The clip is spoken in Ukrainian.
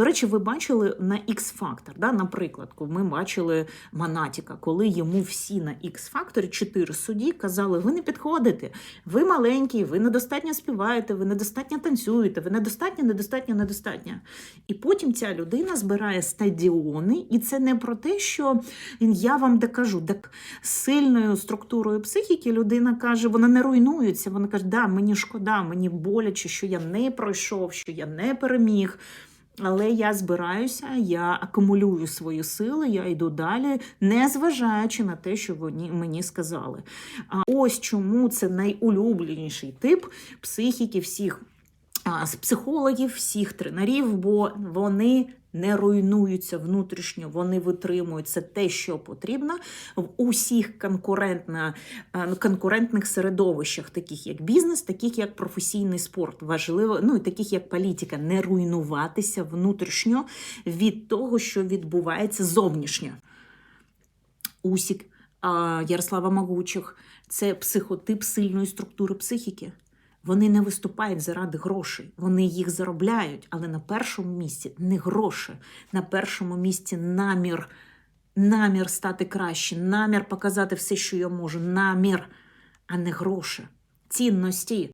До речі, ви бачили на X-фактор, да? наприклад, ми бачили Манатіка, коли йому всі на X-факторі чотири судді казали: ви не підходите, ви маленький, ви недостатньо співаєте, ви недостатньо танцюєте, ви недостатньо, недостатньо, недостатньо. І потім ця людина збирає стадіони, і це не про те, що я вам докажу. Так сильною структурою психіки людина каже, вона не руйнується. Вона каже, да, мені шкода, мені боляче, що я не пройшов, що я не переміг. Але я збираюся, я акумулюю свої сили, я йду далі, не зважаючи на те, що вони мені сказали. А ось чому це найулюбленіший тип психіки всіх з психологів, всіх тренерів, бо вони не руйнуються внутрішньо, вони витримують це те, що потрібно в усіх е, конкурентних середовищах, таких як бізнес, таких як професійний спорт. Важливо, ну і таких як політика, не руйнуватися внутрішньо від того, що відбувається зовнішньо. Усік Ярослава Могучих це психотип сильної структури психіки. Вони не виступають заради грошей, вони їх заробляють, але на першому місці не гроші, на першому місці намір, намір стати краще, намір показати все, що я можу, намір, а не гроші, цінності.